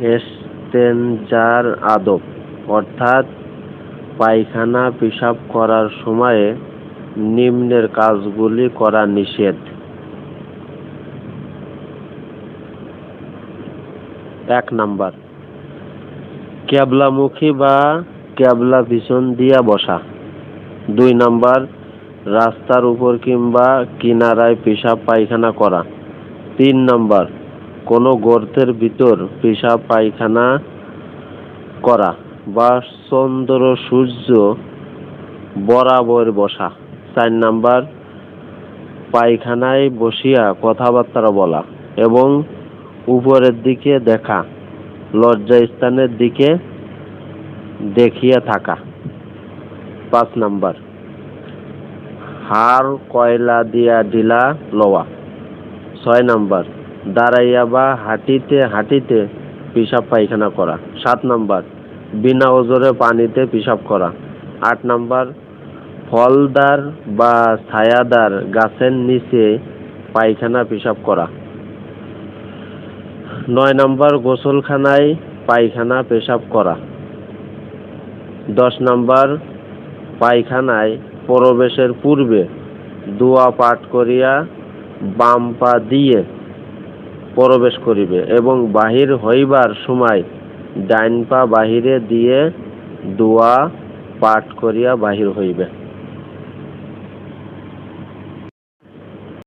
এস্তেঞ্জার আদব, অর্থাৎ পায়খানা পেশাব করার সময়ে নিম্নের কাজগুলি করা নিষেধ। এক নাম্বার, ক্যাবলামুখী বা ক্যাবলা পিছন দিয়া বসা। দুই নাম্বার, রাস্তার উপর কিংবা কিনারায় পেশাব পায়খানা করা। তিন নাম্বার কোনো গর্তের ভিতর পেশাব পায়খানা করা বা চন্দ্র সূর্য বরাবর বসা। চার নাম্বার, পায়খানায় বসিয়া কথাবার্তা বলা এবং উপরের দিকে দেখা, লজ্জা স্থানের দিকে দেখিয়া থাকা। পাঁচ নাম্বার, হাড় কয়লা দিয়া ঢিলা লওয়া। ছয় নাম্বার দাঁড়াইয়া বা হাঁটিতে হাঁটিতে পেশাব পায়খানা করা। সাত নাম্বার, বিনা ওজরে পানিতে পেশাব করা। আট নাম্বার, ফলদার বা ছায়াদার গাছের নিচে পায়খানা পেশাব করা। নয় নাম্বার, গোসলখানায় পায়খানা পেশাব করা। দশ নাম্বার, পায়খানায় প্রবেশের পূর্বে দোয়া পাঠ করিয়া বাম পা দিয়ে প্রবেশ করিবে এবং বাহির হইবার সময় ডাইন পা বাহিরে দিয়ে দোয়া পাঠ করিয়া বাহির হইবে।